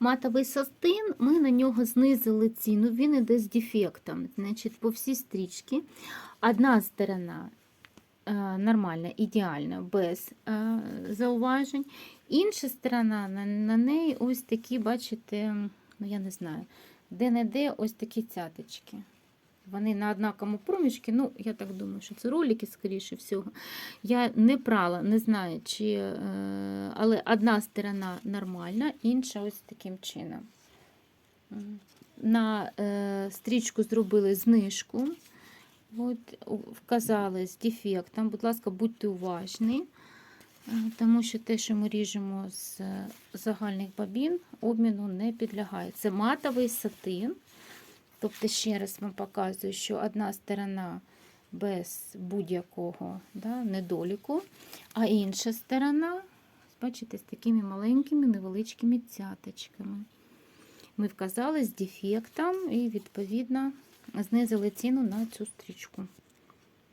Матовий сатин, ми на нього знизили ціну, він іде з дефектом. Значить, по всій стрічці одна сторона е, нормальна, ідеальна, без е, зауважень. Інша сторона, на, на неї ось такі, бачите, ну я не знаю, де-не-де ось такі цяточки. Вони на однаковому проміжку, ну, я так думаю, що це ролики, скоріше всього. Я не прала, не знаю, чи, е, але одна сторона нормальна, інша ось таким чином. На е, стрічку зробили знижку. От, вказали з дефектом. Будь ласка, будьте уважні, е, тому що те, що ми ріжемо з загальних бобін, обміну не підлягає. Це матовий сатин. Тобто, ще раз вам показую, що одна сторона без будь-якого да, недоліку, а інша сторона, бачите, з такими маленькими невеличкими цяточками. Ми вказали з дефектом і, відповідно, знизили ціну на цю стрічку.